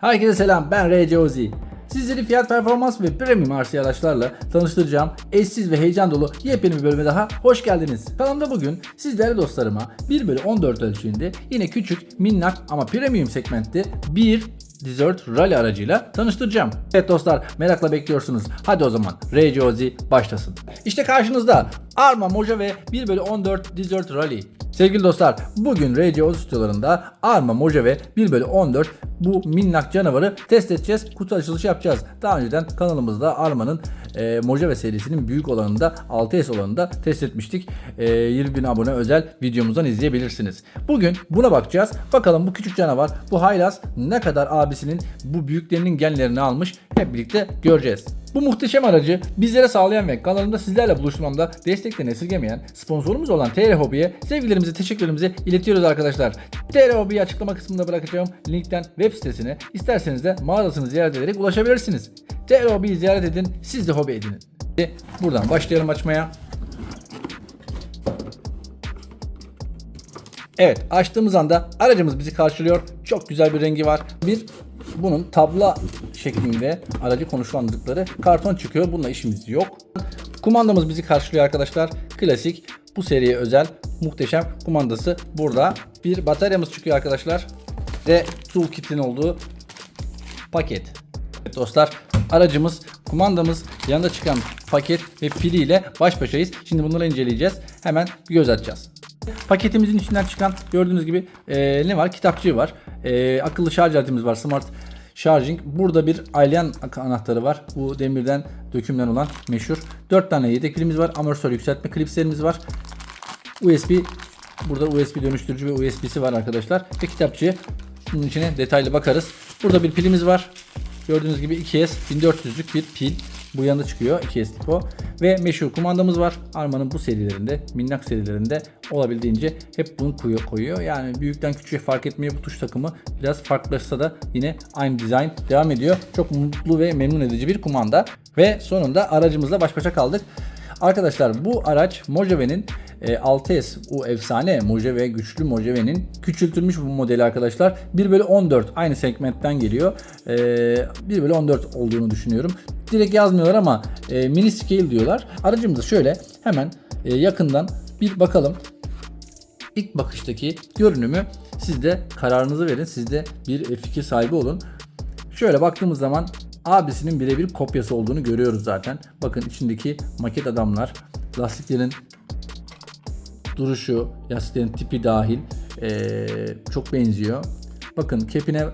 Herkese selam ben RC Ozi. Sizleri fiyat performans ve premium RC araçlarla tanıştıracağım eşsiz ve heyecan dolu yepyeni bir bölüme daha hoş geldiniz. Kanalımda bugün sizlere dostlarıma 1 bölü 14 ölçüğünde yine küçük minnak ama premium segmentte bir Desert Rally aracıyla tanıştıracağım. Evet dostlar merakla bekliyorsunuz. Hadi o zaman RC Ozi başlasın. İşte karşınızda Arma Mojave 1 bölü 14 Desert Rally. Sevgili dostlar bugün RC Ozi stüdyolarında Arma Mojave 1 bölü 14 bu minnak canavarı test edeceğiz. Kutu açılışı yapacağız. Daha önceden kanalımızda Arma'nın e, Mojave serisinin büyük olanında 6S olanında test etmiştik. E, 20 bin abone özel videomuzdan izleyebilirsiniz. Bugün buna bakacağız. Bakalım bu küçük canavar bu Hilux ne kadar abisinin bu büyüklerinin genlerini almış hep birlikte göreceğiz. Bu muhteşem aracı bizlere sağlayan ve kanalımda sizlerle buluşmamda desteklerini esirgemeyen sponsorumuz olan TR Hobby'ye sevgilerimizi, teşekkürlerimizi iletiyoruz arkadaşlar. TR Hobby'yi açıklama kısmında bırakacağım linkten web sitesine isterseniz de mağazasını ziyaret ederek ulaşabilirsiniz. TR Hobby'yi ziyaret edin, siz de hobi edinin. Buradan başlayalım açmaya. Evet açtığımız anda aracımız bizi karşılıyor. Çok güzel bir rengi var. Bir bunun tabla şeklinde aracı konuşlandırdıkları karton çıkıyor. Bununla işimiz yok. Kumandamız bizi karşılıyor arkadaşlar. Klasik bu seriye özel muhteşem kumandası burada. Bir bataryamız çıkıyor arkadaşlar. Ve toolkit'in olduğu paket. Evet dostlar aracımız, kumandamız, yanında çıkan paket ve piliyle baş başayız. Şimdi bunları inceleyeceğiz. Hemen bir göz atacağız. Paketimizin içinden çıkan gördüğünüz gibi e, ne var? Kitapçığı var. E, akıllı şarj aletimiz var. Smart Charging. Burada bir aylayan anahtarı var. Bu demirden dökümden olan meşhur. 4 tane yedek pilimiz var. Amortisör yükseltme klipslerimiz var. USB burada USB dönüştürücü ve USB'si var arkadaşlar. Ve kitapçığı bunun içine detaylı bakarız. Burada bir pilimiz var. Gördüğünüz gibi 2S 1400'lük bir pil. Bu yanında çıkıyor 2S tipo. Ve meşhur kumandamız var. Arma'nın bu serilerinde, minnak serilerinde olabildiğince hep bunu koyuyor. koyuyor. Yani büyükten küçüğe fark etmiyor bu tuş takımı. Biraz farklılaşsa da yine aynı dizayn devam ediyor. Çok mutlu ve memnun edici bir kumanda. Ve sonunda aracımızla baş başa kaldık. Arkadaşlar bu araç Mojave'nin e, 6S o efsane Mojave güçlü Mojave'nin küçültülmüş bu modeli arkadaşlar. 1 bölü 14 aynı segmentten geliyor. E, 1 bölü 14 olduğunu düşünüyorum. Direkt yazmıyorlar ama e, mini scale diyorlar. Aracımızı şöyle hemen e, yakından bir bakalım. İlk bakıştaki görünümü siz de kararınızı verin. Siz de bir e, fikir sahibi olun. Şöyle baktığımız zaman abisinin birebir kopyası olduğunu görüyoruz zaten. Bakın içindeki maket adamlar, lastiklerin duruşu, lastiklerin tipi dahil eee, çok benziyor. Bakın kepine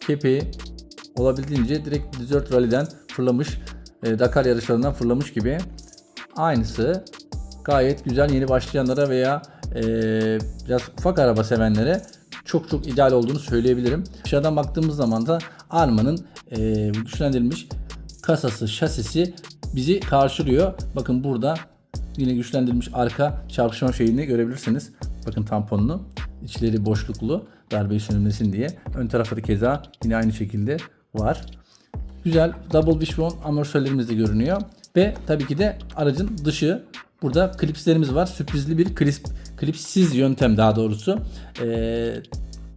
kepi olabildiğince direkt Desert Rally'den fırlamış, e, Dakar yarışlarından fırlamış gibi. Aynısı gayet güzel yeni başlayanlara veya e, biraz ufak araba sevenlere çok çok ideal olduğunu söyleyebilirim. Aşağıdan baktığımız zaman da Arma'nın e, güçlendirilmiş kasası, şasisi bizi karşılıyor. Bakın burada yine güçlendirilmiş arka çarpışma şeyini görebilirsiniz. Bakın tamponunu. İçleri boşluklu darbeyi sönümlesin diye. Ön tarafı da keza yine aynı şekilde var. Güzel double wishbone amortisörlerimiz de görünüyor. Ve tabii ki de aracın dışı burada klipslerimiz var. Sürprizli bir klip, klipsiz yöntem daha doğrusu. Ee,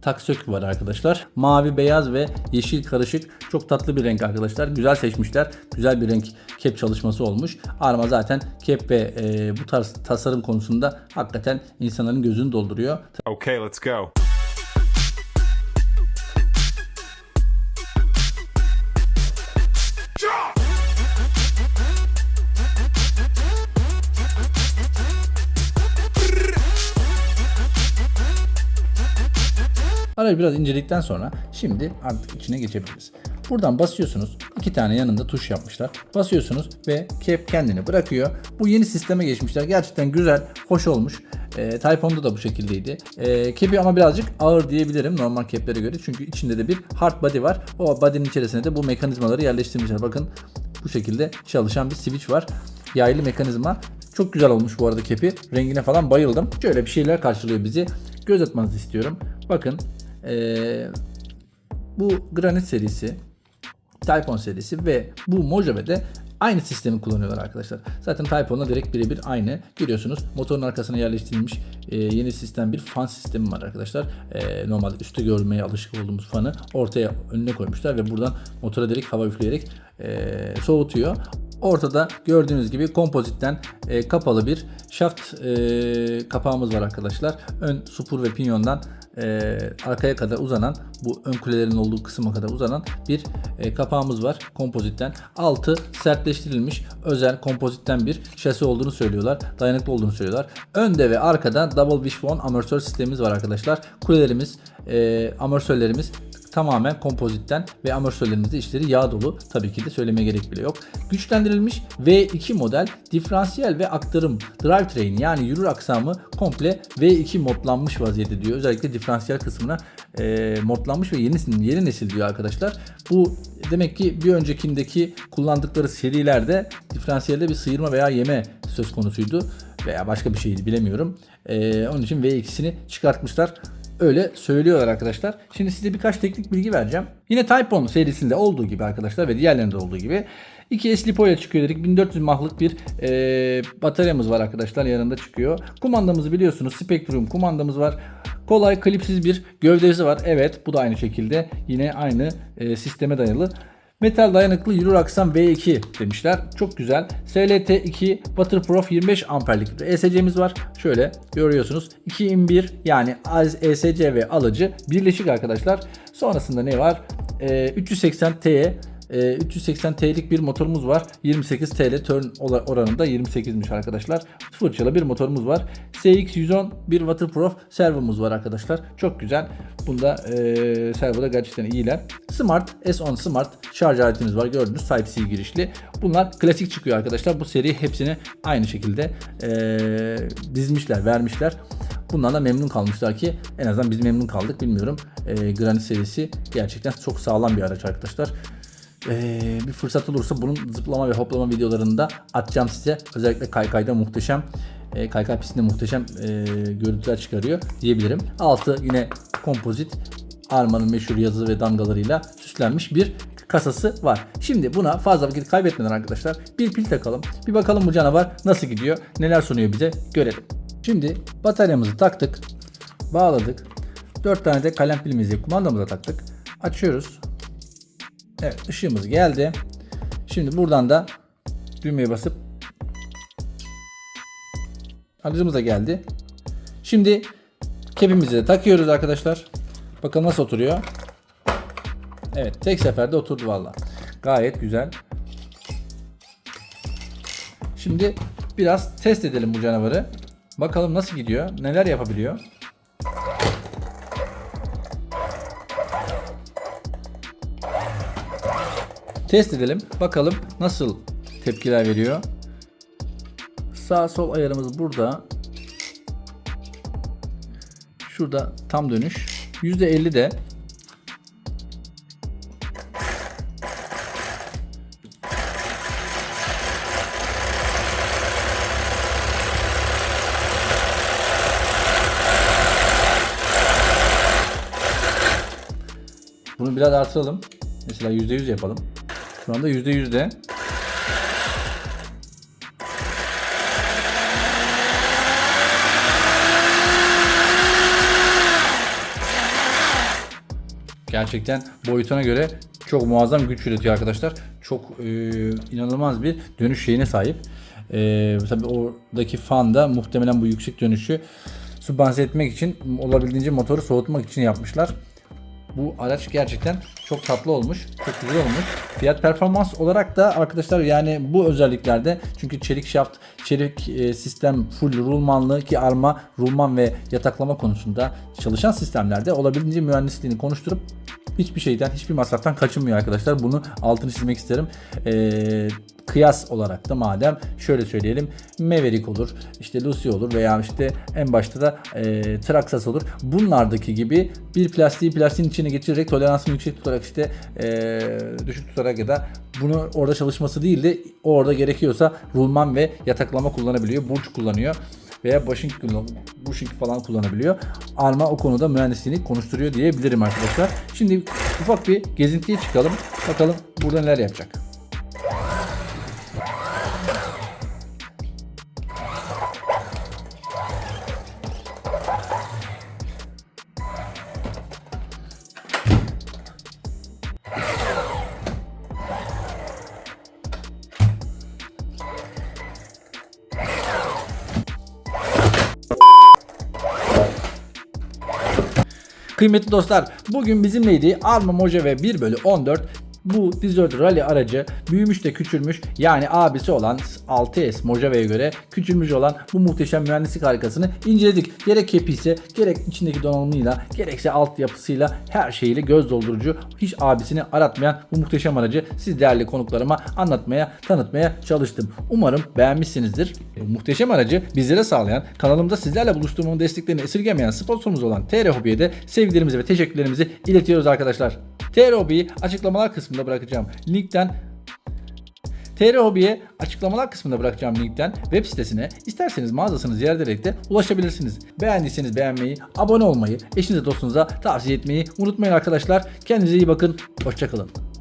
taksök var arkadaşlar. Mavi, beyaz ve yeşil karışık. Çok tatlı bir renk arkadaşlar. Güzel seçmişler. Güzel bir renk kep çalışması olmuş. Arma zaten kep ve e, bu tarz tasarım konusunda hakikaten insanların gözünü dolduruyor. Okay, let's go. Arayı biraz inceledikten sonra şimdi artık içine geçebiliriz. Buradan basıyorsunuz. iki tane yanında tuş yapmışlar. Basıyorsunuz ve cap kendini bırakıyor. Bu yeni sisteme geçmişler. Gerçekten güzel, hoş olmuş. E, Type 10'da da bu şekildeydi. E, cap'i ama birazcık ağır diyebilirim normal cap'lere göre. Çünkü içinde de bir hard body var. O body'nin içerisine de bu mekanizmaları yerleştirmişler. Bakın bu şekilde çalışan bir switch var. Yaylı mekanizma. Çok güzel olmuş bu arada kepi. Rengine falan bayıldım. Şöyle bir şeyler karşılıyor bizi. Göz atmanızı istiyorum. Bakın ee, bu Granite serisi, 10 serisi ve bu Mojave'de Aynı sistemi kullanıyorlar arkadaşlar. Zaten Type 10'la direkt birebir aynı. Görüyorsunuz motorun arkasına yerleştirilmiş e, yeni sistem bir fan sistemi var arkadaşlar. E, normalde üstte görmeye alışık olduğumuz fanı ortaya önüne koymuşlar ve buradan motora direkt hava üfleyerek e, soğutuyor. Ortada gördüğünüz gibi kompozitten e, kapalı bir şaft e, kapağımız var arkadaşlar. Ön supur ve pinyondan e, arkaya kadar uzanan bu ön kulelerin olduğu kısma kadar uzanan bir e, kapağımız var kompozitten. Altı sertleştirilmiş özel kompozitten bir şasi olduğunu söylüyorlar. Dayanıklı olduğunu söylüyorlar. Önde ve arkada double wishbone amortisör sistemimiz var arkadaşlar. Kulelerimiz, e, amortisörlerimiz tamamen kompozitten ve amortisörlerimizde içleri yağ dolu. Tabii ki de söylemeye gerek bile yok. Güçlendirilmiş V2 model diferansiyel ve aktarım drivetrain yani yürür aksamı komple V2 modlanmış vaziyette diyor. Özellikle diferansiyel kısmına e, modlanmış ve yeni, yeni nesil diyor arkadaşlar. Bu demek ki bir öncekindeki kullandıkları serilerde diferansiyelde bir sıyırma veya yeme söz konusuydu veya başka bir şeydi bilemiyorum. E, onun için V2'sini çıkartmışlar. Öyle söylüyorlar arkadaşlar. Şimdi size birkaç teknik bilgi vereceğim. Yine Type 10 serisinde olduğu gibi arkadaşlar ve diğerlerinde olduğu gibi 2S LiPo ile çıkıyor dedik. 1400 mahlık bir e, bataryamız var arkadaşlar yanında çıkıyor. Kumandamızı biliyorsunuz Spectrum kumandamız var. Kolay klipsiz bir gövdesi var. Evet bu da aynı şekilde yine aynı e, sisteme dayalı. Metal dayanıklı aksam V2 demişler. Çok güzel. SLT2 Waterproof 25 amperlik bir ESC'miz var. Şöyle görüyorsunuz. 2 in 1 yani ESC ve alıcı birleşik arkadaşlar. Sonrasında ne var? Ee, 380 T 380 TL'lik bir motorumuz var. 28 TL turn oranında 28'miş arkadaşlar. Fırçalı bir motorumuz var. CX110 bir waterproof servomuz var arkadaşlar. Çok güzel. Bunda e, servoda gerçekten iyiler. Smart S10 Smart şarj aletimiz var. Gördüğünüz Type-C girişli. Bunlar klasik çıkıyor arkadaşlar. Bu seri hepsini aynı şekilde e, dizmişler, vermişler. Bundan da memnun kalmışlar ki en azından biz memnun kaldık bilmiyorum. E, Granit serisi gerçekten çok sağlam bir araç arkadaşlar. Ee, bir fırsat olursa bunun zıplama ve hoplama videolarında atacağım size. Özellikle kaykayda muhteşem e, kaykay pistinde muhteşem e, görüntüler çıkarıyor diyebilirim. Altı yine kompozit Arma'nın meşhur yazı ve damgalarıyla süslenmiş bir kasası var. Şimdi buna fazla vakit kaybetmeden arkadaşlar bir pil takalım. Bir bakalım bu canavar nasıl gidiyor, neler sunuyor bize görelim. Şimdi bataryamızı taktık, bağladık. 4 tane de kalem pilimizi kumandamıza taktık. Açıyoruz. Evet ışığımız geldi. Şimdi buradan da düğmeye basıp alıcımız da geldi. Şimdi kepimizi de takıyoruz arkadaşlar. Bakalım nasıl oturuyor. Evet tek seferde oturdu valla. Gayet güzel. Şimdi biraz test edelim bu canavarı. Bakalım nasıl gidiyor. Neler yapabiliyor. Test edelim. Bakalım nasıl tepkiler veriyor. Sağ sol ayarımız burada. Şurada tam dönüş. %50 de Bunu biraz artıralım. Mesela %100 yapalım. Şu anda %100 de. Gerçekten boyutuna göre çok muazzam güç üretiyor arkadaşlar. Çok e, inanılmaz bir dönüş şeyine sahip. E, tabii oradaki fan da muhtemelen bu yüksek dönüşü sübvanse etmek için olabildiğince motoru soğutmak için yapmışlar. Bu araç gerçekten çok tatlı olmuş. Çok güzel olmuş. Fiyat performans olarak da arkadaşlar yani bu özelliklerde çünkü çelik şaft, çelik e, sistem full rulmanlı ki arma, rulman ve yataklama konusunda çalışan sistemlerde olabildiğince mühendisliğini konuşturup hiçbir şeyden, hiçbir masraftan kaçınmıyor arkadaşlar. Bunu altını çizmek isterim. Ee, kıyas olarak da madem şöyle söyleyelim Maverick olur, işte Lucy olur veya işte en başta da e, Traxxas olur. Bunlardaki gibi bir plastiği plastiğin içine geçirerek toleransını yüksek tutarak işte e, düşük tutarak ya da bunu orada çalışması değil de orada gerekiyorsa rulman ve yataklama kullanabiliyor. Burç kullanıyor veya bushing, bushing falan kullanabiliyor. Arma o konuda mühendisliğini konuşturuyor diyebilirim arkadaşlar. Şimdi ufak bir gezintiye çıkalım. Bakalım burada neler yapacak. Kıymetli dostlar bugün bizimleydi Alma Mojave 1 bölü 14 bu Desert Rally aracı büyümüş de küçülmüş yani abisi olan 6S Mojave'ye göre küçülmüş olan bu muhteşem mühendislik harikasını inceledik. Gerek kepisi gerek içindeki donanımıyla gerekse altyapısıyla her şeyiyle göz doldurucu hiç abisini aratmayan bu muhteşem aracı siz değerli konuklarıma anlatmaya tanıtmaya çalıştım. Umarım beğenmişsinizdir. Bu muhteşem aracı bizlere sağlayan kanalımda sizlerle buluşturmanın desteklerini esirgemeyen sponsorumuz olan TR Hobi'ye de sevgilerimizi ve teşekkürlerimizi iletiyoruz arkadaşlar. TR Hobi'yi açıklamalar kısmında bırakacağım. Linkten TR Hobi'ye açıklamalar kısmında bırakacağım linkten web sitesine isterseniz mağazasını ziyaret ederek de ulaşabilirsiniz. Beğendiyseniz beğenmeyi, abone olmayı, eşinize dostunuza tavsiye etmeyi unutmayın arkadaşlar. Kendinize iyi bakın. Hoşçakalın.